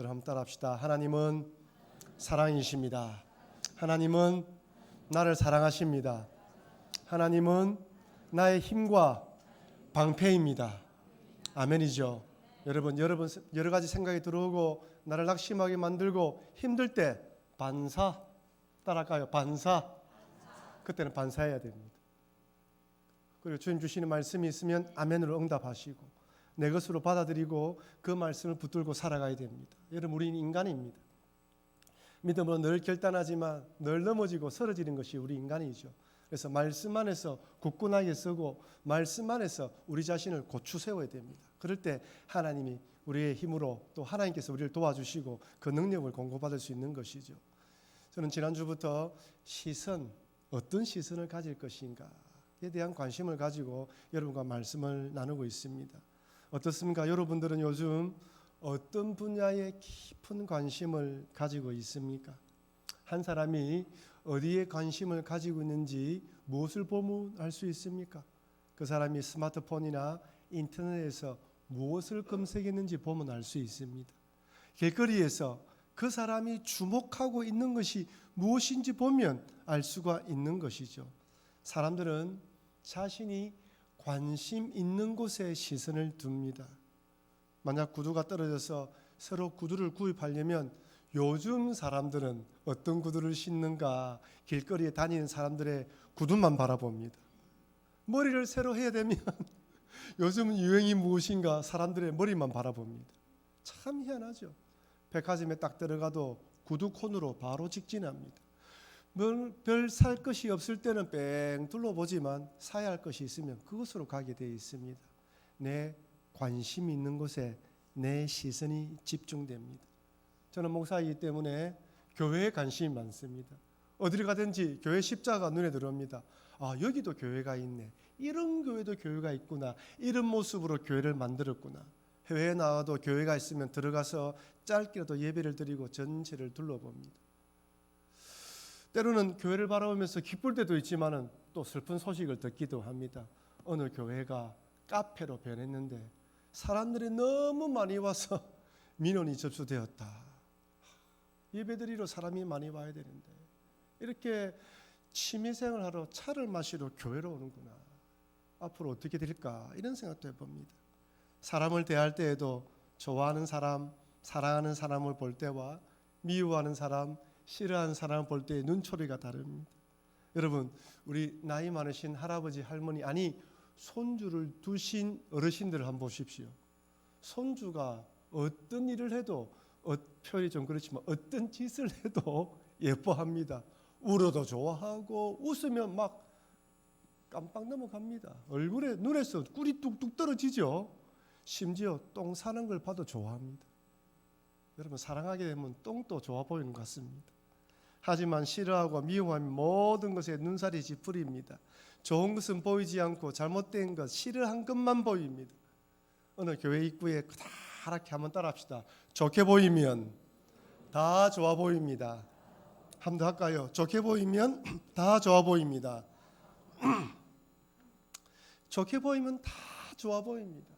여러분 따라합시다. 하나님은 사랑이십니다. 하나님은 나를 사랑하십니다. 하나님은 나의 힘과 방패입니다. 아멘이죠. 여러분, 여러분 여러 가지 생각이 들어오고 나를 낙심하게 만들고 힘들 때 반사 따라가요. 반사. 그때는 반사해야 됩니다. 그리고 주님 주시는 말씀이 있으면 아멘으로 응답하시고 내 것으로 받아들이고 그 말씀을 붙들고 살아가야 됩니다. 여러분 우리는 인간입니다. 믿음으로 늘 결단하지만 늘 넘어지고 쓰러지는 것이 우리 인간이죠. 그래서 말씀 안에서 굳건하게 서고 말씀 안에서 우리 자신을 고추 세워야 됩니다. 그럴 때 하나님이 우리의 힘으로 또 하나님께서 우리를 도와주시고 그 능력을 공고받을 수 있는 것이죠. 저는 지난주부터 시선 어떤 시선을 가질 것인가에 대한 관심을 가지고 여러분과 말씀을 나누고 있습니다. 어떻습니까? 여러분들은 요즘 어떤 분야에 깊은 관심을 가지고 있습니까? 한 사람이 어디에 관심을 가지고 있는지 무엇을 보면 알 수 있습니까? 그 사람이 스마트폰이나 인터넷에서 무엇을 검색했는지 보면 알 수 있습니다. 길거리에서 그 사람이 주목하고 있는 것이 무엇인지 보면 알 수가 있는 것이죠. 사람들은 자신이 관심 있는 곳에 시선을 둡니다. 만약 구두가 떨어져서 새로 구두를 구입하려면 요즘 사람들은 어떤 구두를 신는가 길거리에 다니는 사람들의 구두만 바라봅니다. 머리를 새로 해야 되면 요즘 유행이 무엇인가 사람들의 머리만 바라봅니다. 참 희한하죠. 백화점에 딱 들어가도 구두 콘으로 바로 직진합니다. 별살 것이 없을 때는 뺑 둘러보지만 사야 할 것이 있으면 그곳으로 가게 되어 있습니다. 내 관심이 있는 곳에 내 시선이 집중됩니다. 저는 목사이기 때문에 교회에 관심이 많습니다. 어디를 가든지 교회 십자가 눈에 들어옵니다. 아, 여기도 교회가 있네. 이런 교회도 교회가 있구나. 이런 모습으로 교회를 만들었구나. 해외에 나와도 교회가 있으면 들어가서 짧게라도 예배를 드리고 전체를 둘러봅니다. 때로는 교회를 바라보면서 기쁠 때도 있지만은 또 슬픈 소식을 듣기도 합니다. 어느 교회가 카페로 변했는데 사람들이 너무 많이 와서 민원이 접수되었다. 예배드리러 사람이 많이 와야 되는데 이렇게 취미생활 하러 차를 마시러 교회로 오는구나. 앞으로 어떻게 될까 이런 생각도 해봅니다. 사람을 대할 때에도 좋아하는 사람, 사랑하는 사람을 볼 때와 미워하는 사람, 싫어하는 사람을 볼 때의 눈초리가 다릅니다. 여러분, 우리 나이 많으신 할아버지, 할머니 아니 손주를 두신 어르신들을 한번 보십시오. 손주가 어떤 일을 해도 어, 표현이 좀 그렇지만 어떤 짓을 해도 예뻐합니다. 울어도 좋아하고 웃으면 막 깜빡 넘어갑니다. 얼굴에 눈에서 꿀이 뚝뚝 떨어지죠. 심지어 똥 사는 걸 봐도 좋아합니다. 여러분 사랑하게 되면 똥도 좋아 보이는 것 같습니다. 하지만 싫어하고 미워하면 모든 것에 눈살이 찌푸립니다. 좋은 것은 보이지 않고 잘못된 것, 싫어한 것만 보입니다. 어느 교회 입구에 그다랗게 한번 따라합시다. 좋게 보이면 다 좋아 보입니다. 한번더 할까요? 좋게 보이면 다 좋아 보입니다. 좋게 보이면 다 좋아 보입니다.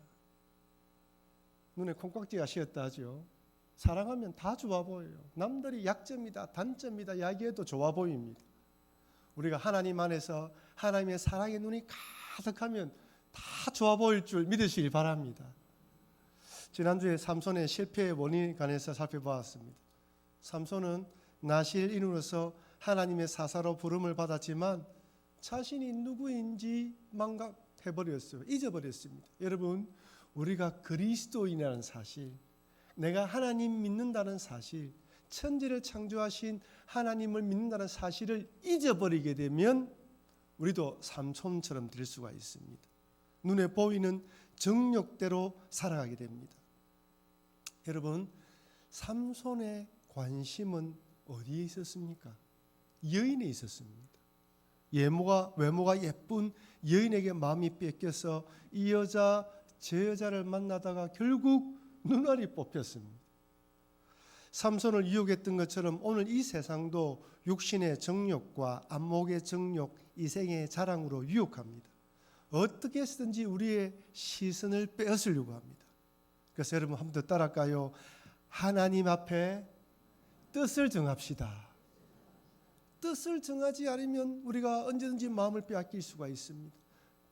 눈에 콩깍지가 씌었다 하죠. 사랑하면 다 좋아 보여요. 남들이 약점이다, 단점이다 이야기해도 좋아 보입니다. 우리가 하나님 안에서 하나님의 사랑의 눈이 가득하면 다 좋아 보일 줄 믿으시길 바랍니다. 지난주에 삼손의 실패의 원인에 관해서 살펴보았습니다. 삼손은 나실인으로서 하나님의 사사로 부름을 받았지만 자신이 누구인지 망각해버렸어요. 잊어버렸습니다. 여러분, 우리가 그리스도인이라는 사실, 내가 하나님 믿는다는 사실, 천지를 창조하신 하나님을 믿는다는 사실을 잊어버리게 되면 우리도 삼손처럼 될 수가 있습니다. 눈에 보이는 정욕대로 살아가게 됩니다. 여러분, 삼손의 관심은 어디에 있었습니까? 여인에 있었습니다. 예모가 외모가 예쁜 여인에게 마음이 뺏겨서 이 여자 제 여자를 만나다가 결국 눈알이 뽑혔습니다. 삼손을 유혹했던 것처럼 오늘 이 세상도 육신의 정욕과 안목의 정욕, 이생의 자랑으로 유혹합니다. 어떻게 해서든지 우리의 시선을 빼앗으려고 합니다. 그래서 여러분 한 번 더 따라할까요? 하나님 앞에 뜻을 정합시다. 뜻을 정하지 않으면 우리가 언제든지 마음을 빼앗길 수가 있습니다.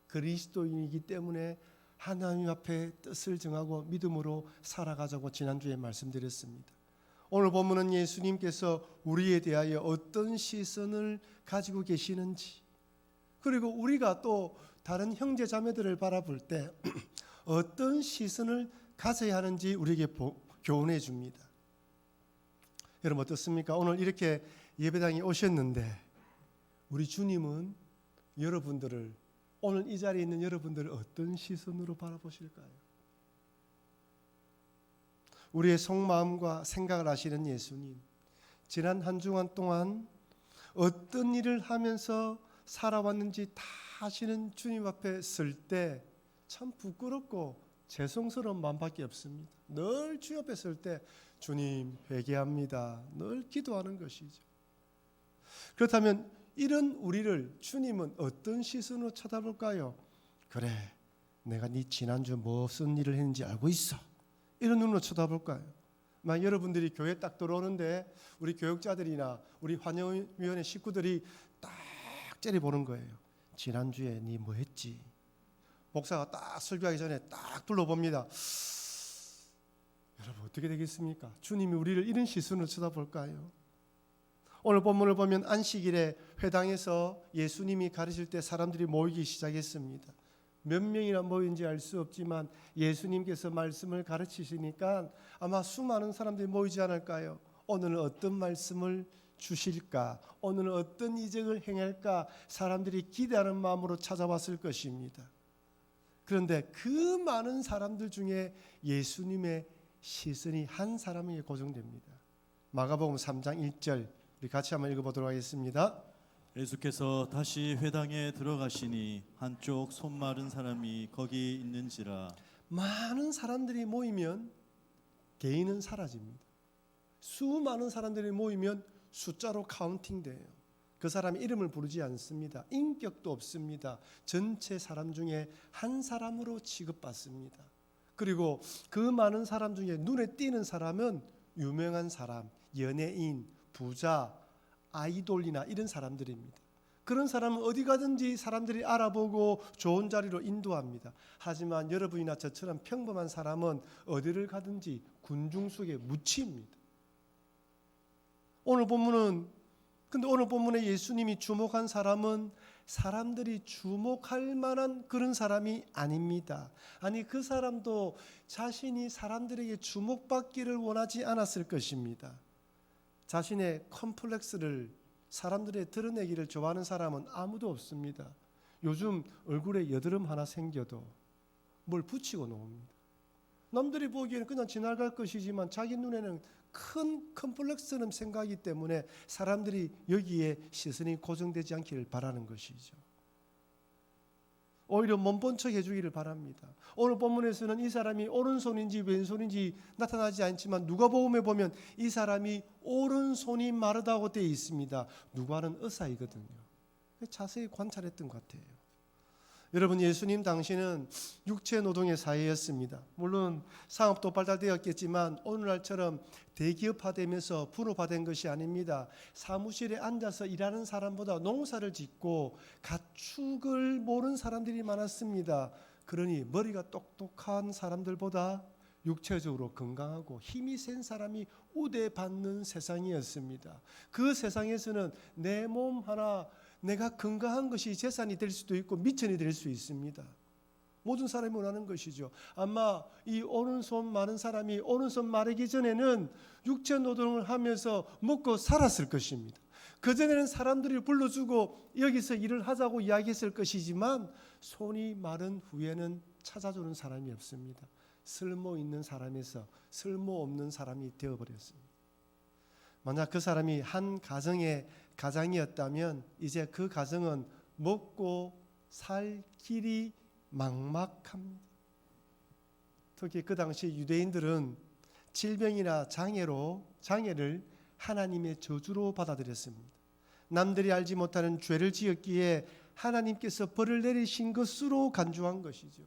그리스도인이기 때문에 하나님 앞에 뜻을 정하고 믿음으로 살아가자고 지난주에 말씀드렸습니다. 오늘 본문은 예수님께서 우리에 대하여 어떤 시선을 가지고 계시는지 그리고 우리가 또 다른 형제 자매들을 바라볼 때 어떤 시선을 가져야 하는지 우리에게 보- 교훈해 줍니다. 여러분 어떻습니까? 오늘 이렇게 예배당에 오셨는데 우리 주님은 여러분들을 오늘 이 자리에 있는 여러분들을 어떤 시선으로 바라보실까요? 우리의 속마음과 생각을 아시는 예수님 지난 한 주간 동안 어떤 일을 하면서 살아왔는지 다 아시는 주님 앞에 설 때 참 부끄럽고 죄송스러운 마음밖에 없습니다. 늘 주 옆에 설 때 주님 회개합니다. 늘 기도하는 것이죠. 그렇다면 이런 우리를 주님은 어떤 시선으로 쳐다볼까요? 그래, 내가 네 지난주 무슨 일을 했는지 알고 있어. 이런 눈으로 쳐다볼까요? 만 여러분들이 교회 딱 들어오는데 우리 교육자들이나 우리 환영위원회 식구들이 딱 째려보는 거예요. 지난주에 네 뭐 했지? 목사가 딱 설교하기 전에 딱 둘러봅니다. 여러분 어떻게 되겠습니까? 주님이 우리를 이런 시선으로 쳐다볼까요? 오늘 본문을 보면 안식일에 회당에서 예수님이 가르칠 때 사람들이 모이기 시작했습니다. 몇 명이나 모인지 알 수 없지만 예수님께서 말씀을 가르치시니까 아마 수많은 사람들이 모이지 않을까요? 오늘은 어떤 말씀을 주실까? 오늘은 어떤 이적을 행할까? 사람들이 기대하는 마음으로 찾아왔을 것입니다. 그런데 그 많은 사람들 중에 예수님의 시선이 한 사람에게 고정됩니다. 마가복음 3장 1절 우리 같이 한번 읽어보도록 하겠습니다. 예수께서 다시 회당에 들어가시니 한쪽 손 마른 사람이 거기 있는지라 많은 사람들이 모이면 개인은 사라집니다. 수많은 사람들이 모이면 숫자로 카운팅돼요. 그 사람의 이름을 부르지 않습니다. 인격도 없습니다. 전체 사람 중에 한 사람으로 취급받습니다. 그리고 그 많은 사람 중에 눈에 띄는 사람은 유명한 사람, 연예인, 부자, 아이돌이나 이런 사람들입니다. 그런 사람은 어디 가든지 사람들이 알아보고 좋은 자리로 인도합니다. 하지만 여러분이나 저처럼 평범한 사람은 어디를 가든지 군중 속에 묻힙니다. 오늘 본문은 근데 오늘 본문에 예수님이 주목한 사람은 사람들이 주목할 만한 그런 사람이 아닙니다. 아니 그 사람도 자신이 사람들에게 주목받기를 원하지 않았을 것입니다. 자신의 컴플렉스를 사람들에 드러내기를 좋아하는 사람은 아무도 없습니다. 요즘 얼굴에 여드름 하나 생겨도 뭘 붙이고 놓습니다. 남들이 보기에는 그냥 지나갈 것이지만 자기 눈에는 큰 컴플렉스는 생각이기 때문에 사람들이 여기에 시선이 고정되지 않기를 바라는 것이죠. 오히려 몸본 척 해주기를 바랍니다. 오늘 본문에서는 이 사람이 오른손인지 왼손인지 나타나지 않지만 누가복음에 보면 이 사람이 오른손이 마르다고 되어 있습니다. 누가는 의사이거든요. 자세히 관찰했던 것 같아요. 여러분 예수님 당시는 육체 노동의 사회였습니다. 물론 상업도 발달되었겠지만 오늘날처럼 대기업화되면서 분업화된 것이 아닙니다. 사무실에 앉아서 일하는 사람보다 농사를 짓고 가축을 모는 사람들이 많았습니다. 그러니 머리가 똑똑한 사람들보다 육체적으로 건강하고 힘이 센 사람이 우대받는 세상이었습니다. 그 세상에서는 내 몸 하나 내가 건강한 것이 재산이 될 수도 있고 미천이 될 수 있습니다. 모든 사람이 원하는 것이죠. 아마 이 오른손 많은 사람이 오른손 마르기 전에는 육체 노동을 하면서 먹고 살았을 것입니다. 그전에는 사람들이 불러주고 여기서 일을 하자고 이야기했을 것이지만 손이 마른 후에는 찾아주는 사람이 없습니다. 쓸모 있는 사람에서 쓸모 없는 사람이 되어버렸습니다. 만약 그 사람이 한 가정의 가장이었다면 이제 그 가정은 먹고 살 길이 막막합니다. 특히 그 당시 유대인들은 질병이나 장애로 장애를 하나님의 저주로 받아들였습니다. 남들이 알지 못하는 죄를 지었기에 하나님께서 벌을 내리신 것으로 간주한 것이죠.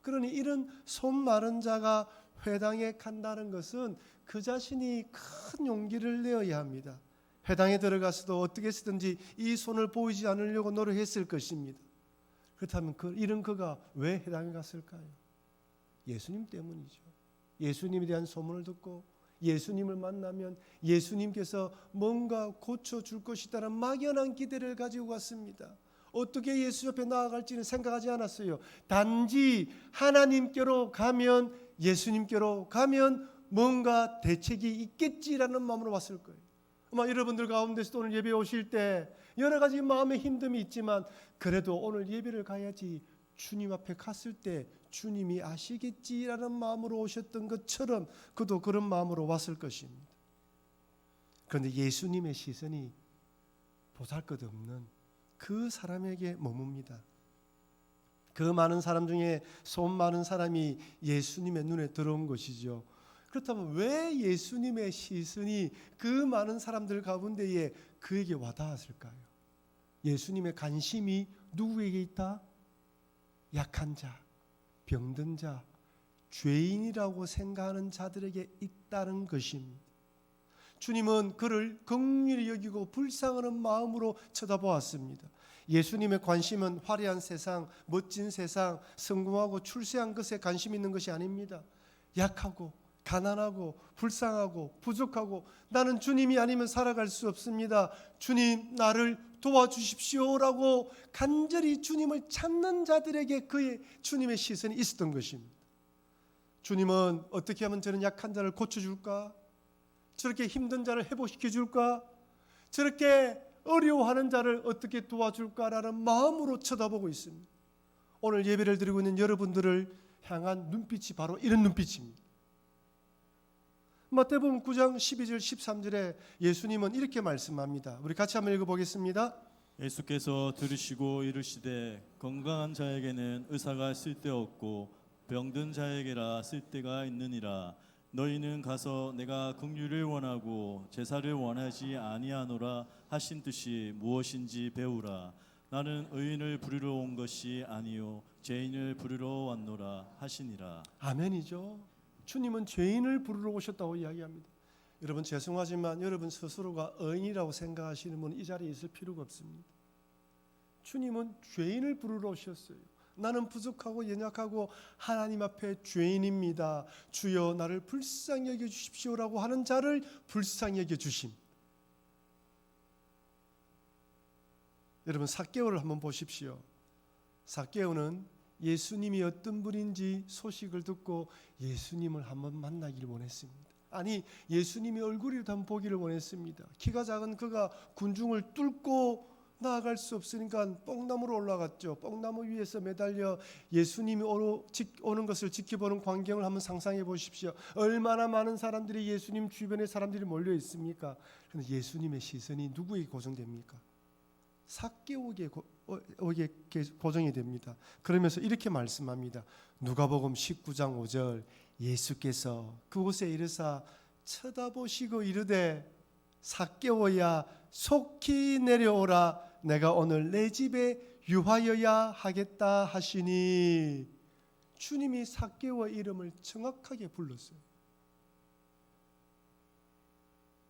그러니 이런 손 마른 자가 회당에 간다는 것은 그 자신이 큰 용기를 내어야 합니다. 회당에 들어가서도 어떻게 쓰든지 이 손을 보이지 않으려고 노력했을 것입니다. 그렇다면 그 이런 그가 왜 회당에 갔을까요? 예수님 때문이죠. 예수님에 대한 소문을 듣고 예수님을 만나면 예수님께서 뭔가 고쳐 줄 것이다라는 막연한 기대를 가지고 갔습니다. 어떻게 예수 옆에 나아갈지는 생각하지 않았어요. 단지 하나님께로 가면 예수님께로 가면 뭔가 대책이 있겠지라는 마음으로 왔을 거예요. 아마 여러분들 가운데서도 오늘 예배 오실 때 여러 가지 마음의 힘듦이 있지만 그래도 오늘 예배를 가야지 주님 앞에 갔을 때 주님이 아시겠지라는 마음으로 오셨던 것처럼 그도 그런 마음으로 왔을 것입니다. 그런데 예수님의 시선이 보잘것없는 그 사람에게 머뭅니다. 그 많은 사람 중에 손 많은 사람이 예수님의 눈에 들어온 것이죠. 그렇다면 왜 예수님의 시선이 그 많은 사람들 가운데에 그에게 와닿았을까요? 예수님의 관심이 누구에게 있다? 약한 자, 병든 자, 죄인이라고 생각하는 자들에게 있다는 것입니다. 주님은 그를 긍휼히 여기고 불쌍하는 마음으로 쳐다보았습니다. 예수님의 관심은 화려한 세상, 멋진 세상, 성공하고 출세한 것에 관심 있는 것이 아닙니다. 약하고 가난하고 불쌍하고 부족하고 나는 주님이 아니면 살아갈 수 없습니다. 주님 나를 도와주십시오라고 간절히 주님을 찾는 자들에게 그의 주님의 시선이 있었던 것입니다. 주님은 어떻게 하면 저는 약한 자를 고쳐줄까? 저렇게 힘든 자를 회복시켜 줄까? 저렇게 어려워하는 자를 어떻게 도와줄까라는 마음으로 쳐다보고 있습니다. 오늘 예배를 드리고 있는 여러분들을 향한 눈빛이 바로 이런 눈빛입니다. 마태복음 9장 12절 13절에 예수님은 이렇게 말씀합니다. 우리 같이 한번 읽어 보겠습니다. 예수께서 들으시고 이르시되 건강한 자에게는 의사가 쓸데없고 병든 자에게라 쓸데가 있느니라 너희는 가서 내가 긍휼을 원하고 제사를 원하지 아니하노라 하신 뜻이 무엇인지 배우라 나는 의인을 부르러 온 것이 아니요 죄인을 부르러 왔노라 하시니라 아멘이죠. 주님은 죄인을 부르러 오셨다고 이야기합니다. 여러분 죄송하지만 여러분 스스로가 의인이라고 생각하시는 분은 이 자리에 있을 필요가 없습니다. 주님은 죄인을 부르러 오셨어요. 나는 부족하고 연약하고 하나님 앞에 죄인입니다. 주여 나를 불쌍히 여겨 주십시오라고 하는 자를 불쌍히 여겨 주심. 여러분 사개오를 한번 보십시오. 사개오는 예수님이 어떤 분인지 소식을 듣고 예수님을 한번 만나기를 원했습니다. 아니 예수님의 얼굴이라도 한번 보기를 원했습니다. 키가 작은 그가 군중을 뚫고 나아갈 수 없으니까 뽕나무로 올라갔죠. 뽕나무 위에서 매달려 예수님이 오는, 것을 지켜보는 광경을 한번 상상해 보십시오. 얼마나 많은 사람들이 예수님 주변에 사람들이 몰려 있습니까? 그런데 예수님의 시선이 누구에게 고정됩니까? 삭개오게 오게 고정이 됩니다. 그러면서 이렇게 말씀합니다. 누가복음 19장 5절 예수께서 그곳에 이르사 쳐다보시고 이르되 삭개오야 속히 내려오라 내가 오늘 내 집에 유하여야 하겠다 하시니 주님이 삭개오 이름을 정확하게 불렀어요.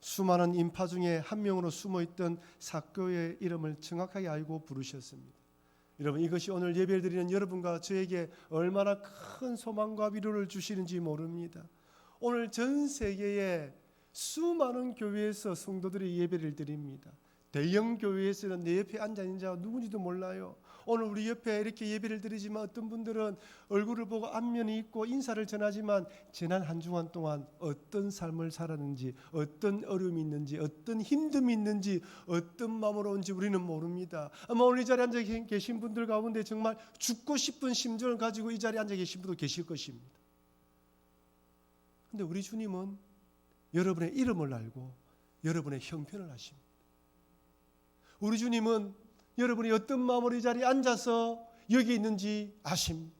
수많은 인파 중에 한 명으로 숨어 있던 삭개오의 이름을 정확하게 알고 부르셨습니다. 여러분 이것이 오늘 예배를 드리는 여러분과 저에게 얼마나 큰 소망과 위로를 주시는지 모릅니다. 오늘 전 세계에 수많은 교회에서 성도들이 예배를 드립니다. 대형 교회에서는 내 옆에 앉아 있는 자가 누군지도 몰라요. 오늘 우리 옆에 이렇게 예배를 드리지만 어떤 분들은 얼굴을 보고 안면이 있고 인사를 전하지만 지난 한 주간 동안 어떤 삶을 살았는지, 어떤 어려움이 있는지, 어떤 힘듦이 있는지, 어떤 마음으로 온지 우리는 모릅니다. 아마 오늘 이 자리에 앉아 계신 분들 가운데 정말 죽고 싶은 심정을 가지고 이 자리에 앉아 계신 분도 계실 것입니다. 근데 우리 주님은 여러분의 이름을 알고 여러분의 형편을 아십니다. 우리 주님은 여러분이 어떤 마음으로 이 자리에 앉아서 여기 있는지 아십니다.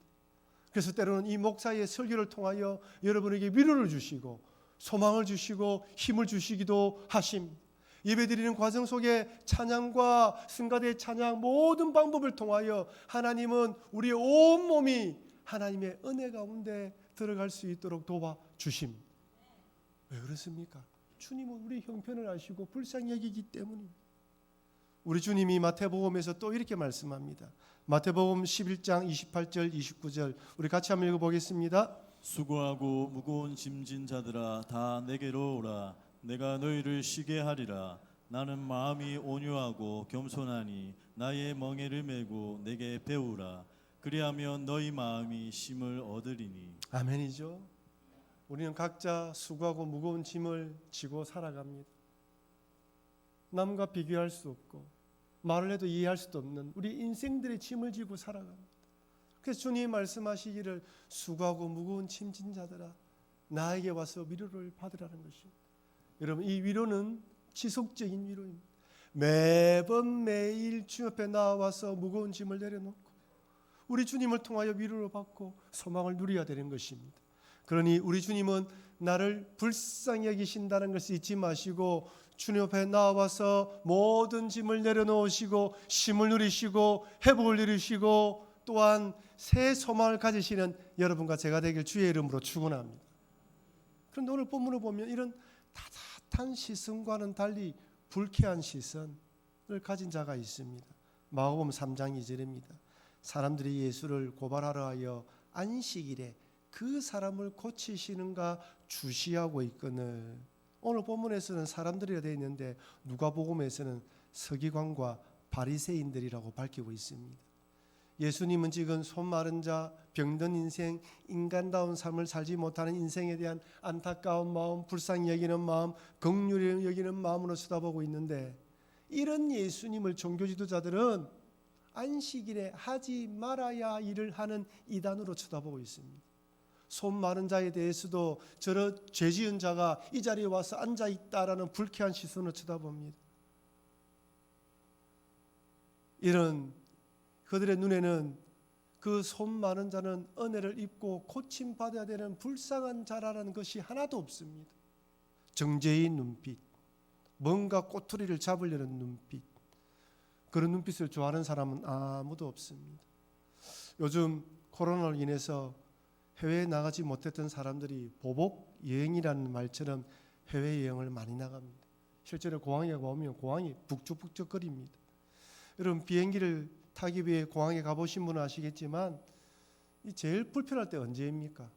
그래서 때로는 이 목사의 설교를 통하여 여러분에게 위로를 주시고 소망을 주시고 힘을 주시기도 하십니다. 예배드리는 과정 속에 찬양과 승가대 찬양 모든 방법을 통하여 하나님은 우리의 온 몸이 하나님의 은혜 가운데 들어갈 수 있도록 도와 주십니다. 왜 그렇습니까? 주님은 우리 형편을 아시고 불쌍히 여기기 때문입니다. 우리 주님이 마태복음에서 또 이렇게 말씀합니다. 마태복음 11장 28절 29절 우리 같이 한번 읽어 보겠습니다. 수고하고 무거운 짐진 자들아 다 내게로 오라 내가 너희를 쉬게 하리라 나는 마음이 온유하고 겸손하니 나의 멍에를 메고 내게 배우라 그리하면 너희 마음이 쉼을 얻으리니 아멘이죠. 우리는 각자 수고하고 무거운 짐을 지고 살아갑니다. 남과 비교할 수 없고 말을 해도 이해할 수도 없는 우리 인생들의 짐을 지고 살아갑니다. 그래서 주님 말씀하시기를 수고하고 무거운 짐진 자들아 나에게 와서 위로를 받으라는 것입니다. 여러분 이 위로는 지속적인 위로입니다. 매번 매일 주 옆에 나와서 무거운 짐을 내려놓고 우리 주님을 통하여 위로를 받고 소망을 누려야 되는 것입니다. 그러니 우리 주님은 나를 불쌍히 여기신다는 것을 잊지 마시고 주님 앞에 나와서 모든 짐을 내려놓으시고 쉼을 누리시고 회복을 누리시고 또한 새 소망을 가지시는 여러분과 제가 되길 주의 이름으로 축원합니다. 그런데 오늘 본문을 보면 이런 따뜻한 시선과는 달리 불쾌한 시선을 가진 자가 있습니다. 마가복음 3장 2절입니다. 사람들이 예수를 고발하러 하여 안식일에 그 사람을 고치시는가 주시하고 있거늘 오늘 본문에서는 사람들이라 되어 있는데 누가복음에서는 서기관과 바리새인들이라고 밝히고 있습니다. 예수님은 지금 손 마른 자, 병든 인생, 인간다운 삶을 살지 못하는 인생에 대한 안타까운 마음, 불쌍히 여기는 마음, 긍휼히 여기는 마음으로 쳐다보고 있는데 이런 예수님을 종교 지도자들은 안식일에 하지 말아야 일을 하는 이단으로 쳐다보고 있습니다. 손 마른 자에 대해서도 저런 죄 지은 자가 이 자리에 와서 앉아 있다라는 불쾌한 시선으로 쳐다봅니다. 이런 그들의 눈에는 그손 마른 자는 은혜를 입고 고침 받아야 되는 불쌍한 자라는 것이 하나도 없습니다. 정죄의 눈빛, 뭔가 꼬투리를 잡으려는 눈빛, 그런 눈빛을 좋아하는 사람은 아무도 없습니다. 요즘 코로나로 인해서 해외에 나가지 못했던 사람들이 보복 여행이라는 말처럼 해외 여행을 많이 나갑니다. 실제로 공항에 가보면 공항이 북적북적거립니다. 여러분 비행기를 타기 위해 공항에 가보신 분은 아시겠지만 이 제일 불편할 때 언제입니까?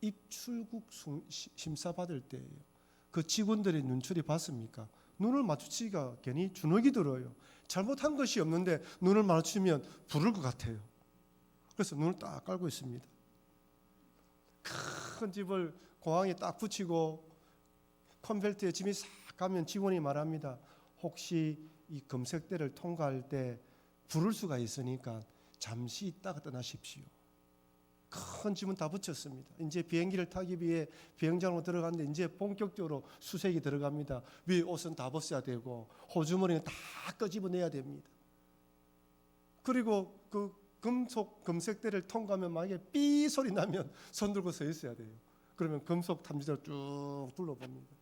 입출국 심사 받을 때예요. 그 직원들의 눈초리 봤습니까? 눈을 마주치기가 괜히 주눅이 들어요. 잘못한 것이 없는데 눈을 마주치면 부를 것 같아요. 그래서 눈을 딱 깔고 있습니다. 큰 집을 공항에 딱 붙이고 컨벨트에 짐이 싹 가면 직원이 말합니다. 혹시 이 검색대를 통과할 때 부를 수가 있으니까 잠시 있다가 떠나십시오. 큰 짐은 다 붙였습니다. 이제 비행기를 타기 위해 비행장으로 들어갔는데 이제 본격적으로 수색이 들어갑니다. 위에 옷은 다 벗어야 되고 호주머니는 다 끄집어내야 됩니다. 그리고 그 금속 검색대를 통과하면 만약에 삐 소리 나면 손 들고 서 있어야 돼요. 그러면 금속 탐지대를 쭉 둘러봅니다.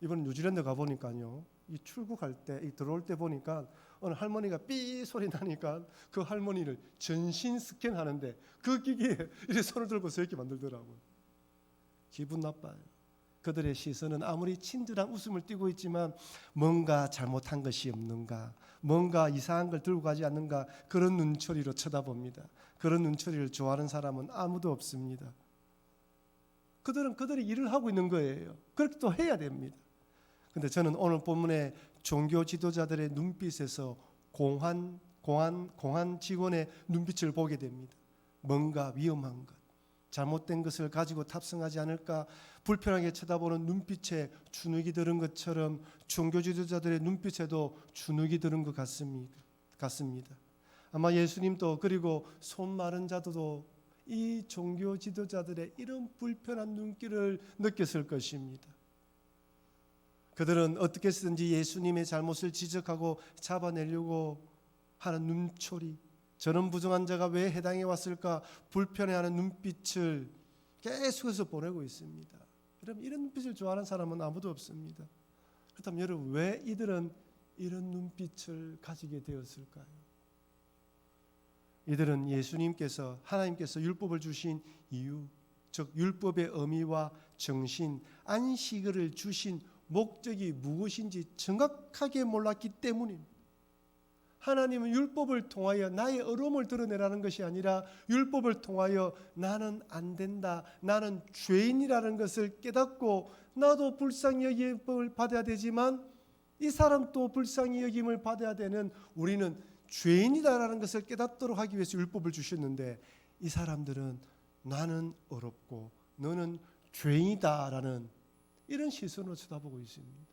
이번 뉴질랜드 가 보니까요. 이 출국할 때, 이 들어올 때 보니까 어느 할머니가 삐 소리 나니까 그 할머니를 전신 스캔하는데 그 기기에 이렇게 손을 들고 서 있게 만들더라고요. 기분 나빠요. 그들의 시선은 아무리 친절한 웃음을 띠고 있지만 뭔가 잘못한 것이 없는가, 뭔가 이상한 걸 들고 가지 않는가 그런 눈초리로 쳐다봅니다. 그런 눈초리를 좋아하는 사람은 아무도 없습니다. 그들은 그들의 일을 하고 있는 거예요. 그렇게 또 해야 됩니다. 근데 저는 오늘 본문의 종교 지도자들의 눈빛에서 공한 공한 공한 직원의 눈빛을 보게 됩니다. 뭔가 위험한 것, 잘못된 것을 가지고 탑승하지 않을까 불편하게 쳐다보는 눈빛에 주눅이 드는 것처럼 종교 지도자들의 눈빛에도 주눅이 드는 것 같습니다. 아마 예수님도 그리고 손 마른 자도 이 종교 지도자들의 이런 불편한 눈길을 느꼈을 것입니다. 그들은 어떻게 쓰든지 예수님의 잘못을 지적하고 잡아내려고 하는 눈초리, 저런 부정한 자가 왜 해당해 왔을까 불편해하는 눈빛을 계속해서 보내고 있습니다. 여러분 이런 눈빛을 좋아하는 사람은 아무도 없습니다. 그렇다면 여러분 왜 이들은 이런 눈빛을 가지게 되었을까요? 이들은 예수님께서 하나님께서 율법을 주신 이유, 즉 율법의 의미와 정신, 안식을 주신 목적이 무엇인지 정확하게 몰랐기 때문입니다. 하나님은 율법을 통하여 나의 어려움을 드러내라는 것이 아니라 율법을 통하여 나는 안 된다. 나는 죄인이라는 것을 깨닫고 나도 불쌍히 여김을 받아야 되지만 이 사람도 불쌍히 여김을 받아야 되는 우리는 죄인이다라는 것을 깨닫도록 하기 위해서 율법을 주셨는데 이 사람들은 나는 어렵고 너는 죄인이다라는 이런 시선으로 쳐다보고 있습니다.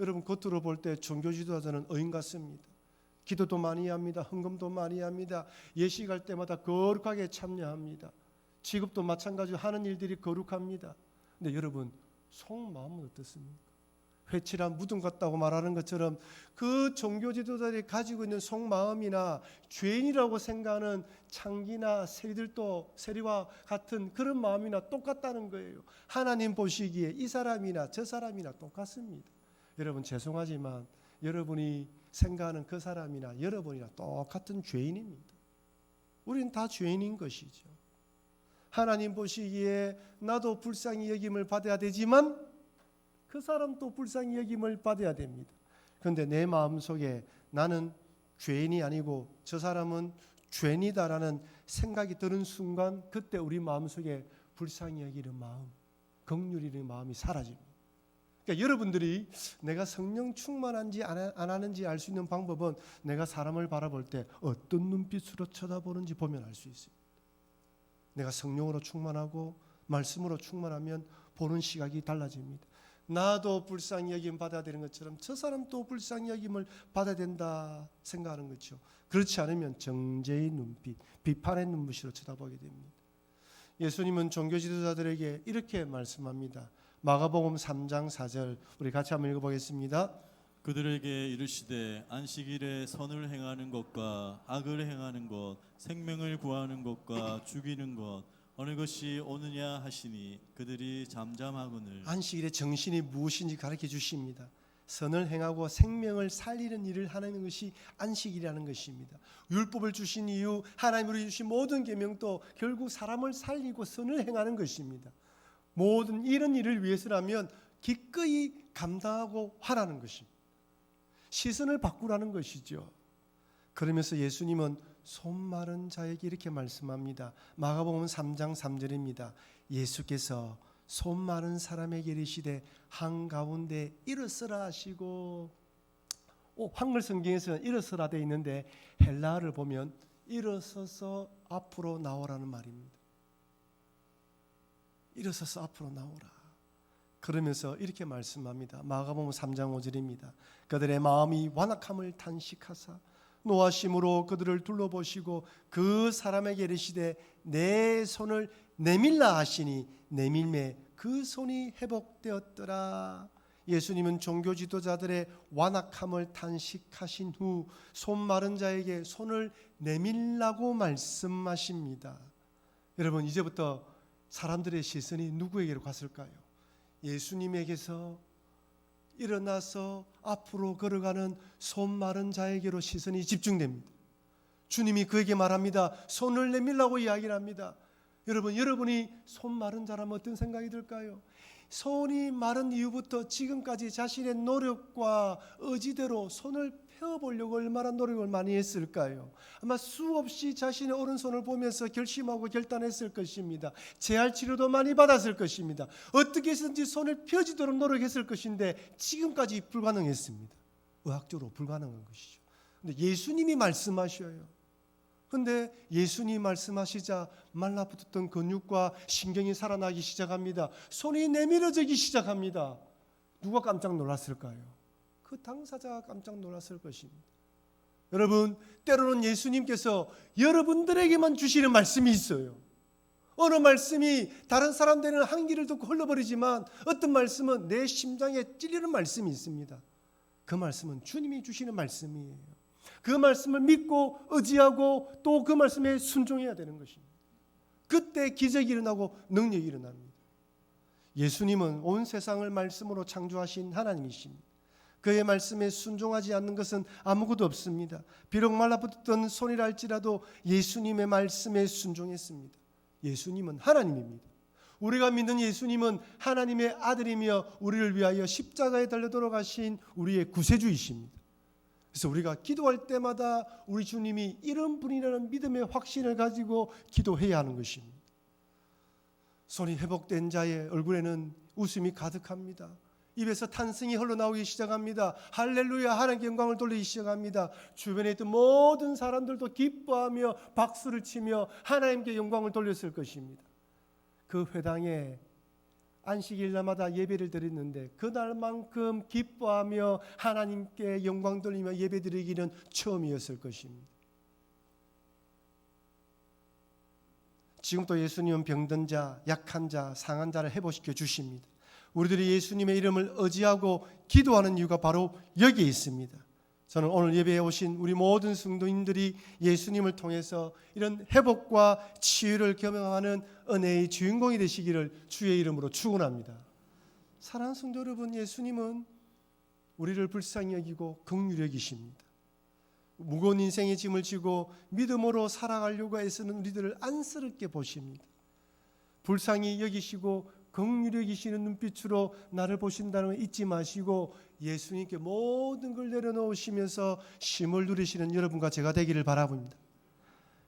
여러분 겉으로 볼 때 종교 지도자는 의인 같습니다. 기도도 많이 합니다. 헌금도 많이 합니다. 예식 할 때마다 거룩하게 참여합니다. 직업도 마찬가지로 하는 일들이 거룩합니다. 근데 여러분 속마음은 어떻습니까? 회칠한 무덤 같다고 말하는 것처럼 그 종교 지도자들이 가지고 있는 속마음이나 죄인이라고 생각하는 창기나 세리들도 세리와 같은 그런 마음이나 똑같다는 거예요. 하나님 보시기에 이 사람이나 저 사람이나 똑같습니다. 여러분 죄송하지만 여러분이 생각하는 그 사람이나 여러분이나 똑같은 죄인입니다. 우린 다 죄인인 것이죠. 하나님 보시기에 나도 불쌍히 여김을 받아야 되지만 그 사람도 불쌍히 여김을 받아야 됩니다. 그런데 내 마음 속에 나는 죄인이 아니고 저 사람은 죄인이다라는 생각이 드는 순간 그때 우리 마음 속에 불쌍히 여기는 마음, 긍휼이는 마음이 사라집니다. 그러니까 여러분들이 내가 성령 충만한지 안 하는지 알 수 있는 방법은 내가 사람을 바라볼 때 어떤 눈빛으로 쳐다보는지 보면 알 수 있습니다. 내가 성령으로 충만하고 말씀으로 충만하면 보는 시각이 달라집니다. 나도 불쌍히 여김 받아야 되는 것처럼 저 사람도 불쌍히 여김을 받아야 된다 생각하는 거죠. 그렇지 않으면 정죄의 눈빛, 비판의 눈빛으로 쳐다보게 됩니다. 예수님은 종교 지도자들에게 이렇게 말씀합니다. 마가복음 3장 4절 우리 같이 한번 읽어보겠습니다. 그들에게 이르시되 안식일에 선을 행하는 것과 악을 행하는 것 생명을 구하는 것과 죽이는 것 어느 것이 오느냐 하시니 그들이 잠잠하거늘 안식일의 정신이 무엇인지 가르쳐 주십니다. 선을 행하고 생명을 살리는 일을 하는 것이 안식이라는 것입니다. 율법을 주신 이유 하나님으로 주신 모든 계명도 결국 사람을 살리고 선을 행하는 것입니다. 모든 이런 일을 위해서라면 기꺼이 감당하고 하라는 것입니다. 시선을 바꾸라는 것이죠. 그러면서 예수님은 손 마른 자에게 이렇게 말씀합니다. 마가복음 3장 3절입니다. 예수께서 손 마른 사람에게 이르시되 한 가운데 일어서라 하시고 오, 한글 성경에서는 일어서라 돼 있는데 헬라어를 보면 일어서서 앞으로 나오라는 말입니다. 일어서서 앞으로 나오라. 그러면서 이렇게 말씀합니다. 마가복음 3장 5절입니다. 그들의 마음이 완악함을 탄식하사 노하심으로 그들을 둘러보시고 그 사람에게 이르시되 내 손을 내밀라 하시니 내밀매 그 손이 회복되었더라. 예수님은 종교 지도자들의 완악함을 탄식하신 후 손 마른 자에게 손을 내밀라고 말씀하십니다. 여러분 이제부터 사람들의 시선이 누구에게로 갔을까요? 예수님에게서 일어나서 앞으로 걸어가는 손 마른 자에게로 시선이 집중됩니다. 주님이 그에게 말합니다. 손을 내밀라고 이야기를 합니다. 여러분, 여러분이 손 마른 자라면 어떤 생각이 들까요? 손이 마른 이후부터 지금까지 자신의 노력과 의지대로 손을 펴보려고 얼마나 노력을 많이 했을까요? 아마 수없이 자신의 오른손을 보면서 결심하고 결단했을 것입니다. 재활 치료도 많이 받았을 것입니다. 어떻게 해서든지 손을 펴지도록 노력했을 것인데 지금까지 불가능했습니다. 의학적으로 불가능한 것이죠. 근데 예수님이 말씀하셔요. 근데 예수님 말씀하시자 말라붙었던 근육과 신경이 살아나기 시작합니다. 손이 내밀어지기 시작합니다. 누가 깜짝 놀랐을까요? 그 당사자가 깜짝 놀랐을 것입니다. 여러분, 때로는 예수님께서 여러분들에게만 주시는 말씀이 있어요. 어느 말씀이 다른 사람들은 한 길을 듣고 흘러버리지만 어떤 말씀은 내 심장에 찔리는 말씀이 있습니다. 그 말씀은 주님이 주시는 말씀이에요. 그 말씀을 믿고 의지하고 또 그 말씀에 순종해야 되는 것입니다. 그때 기적이 일어나고 능력이 일어납니다. 예수님은 온 세상을 말씀으로 창조하신 하나님이십니다. 그의 말씀에 순종하지 않는 것은 아무것도 없습니다. 비록 말라붙던 손이라 할지라도 예수님의 말씀에 순종했습니다. 예수님은 하나님입니다. 우리가 믿는 예수님은 하나님의 아들이며 우리를 위하여 십자가에 달려 돌아가신 우리의 구세주이십니다. 그래서 우리가 기도할 때마다 우리 주님이 이런 분이라는 믿음의 확신을 가지고 기도해야 하는 것입니다. 손이 회복된 자의 얼굴에는 웃음이 가득합니다. 입에서 탄성이 흘러나오기 시작합니다. 할렐루야 하나님께 영광을 돌리기 시작합니다. 주변에 있던 모든 사람들도 기뻐하며 박수를 치며 하나님께 영광을 돌렸을 것입니다. 그 회당에 안식일날마다 예배를 드렸는데 그날만큼 기뻐하며 하나님께 영광 돌리며 예배 드리기는 처음이었을 것입니다. 지금 또 예수님은 병든 자, 약한 자, 상한 자를 회복시켜 주십니다. 우리들이 예수님의 이름을 의지하고 기도하는 이유가 바로 여기에 있습니다. 저는 오늘 예배에 오신 우리 모든 성도님들이 예수님을 통해서 이런 회복과 치유를 경험하는 은혜의 주인공이 되시기를 주의 이름으로 축원합니다. 사랑하는 성도 여러분, 예수님은 우리를 불쌍히 여기고 긍휼히 여기십니다. 무거운 인생의 짐을 지고 믿음으로 살아가려고 애쓰는 우리들을 안쓰럽게 보십니다. 불쌍히 여기시고 긍휼히 여기시는 눈빛으로 나를 보신다는 걸 잊지 마시고 예수님께 모든 걸 내려놓으시면서 쉼을 누리시는 여러분과 제가 되기를 바라봅니다.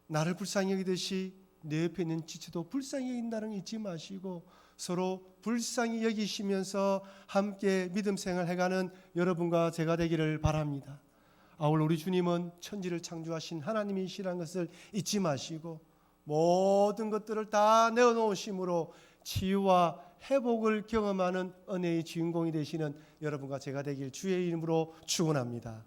나를 불쌍히 여기듯이 내 옆에 있는 지체도 불쌍히 여긴다는 걸 잊지 마시고 서로 불쌍히 여기시면서 함께 믿음 생활 해가는 여러분과 제가 되기를 바랍니다. 아울 우리 주님은 천지를 창조하신 하나님이시라는 것을 잊지 마시고 모든 것들을 다 내어놓으심으로 치유와 회복을 경험하는 은혜의 주인공이 되시는 여러분과 제가 되길 주의 이름으로 축원합니다.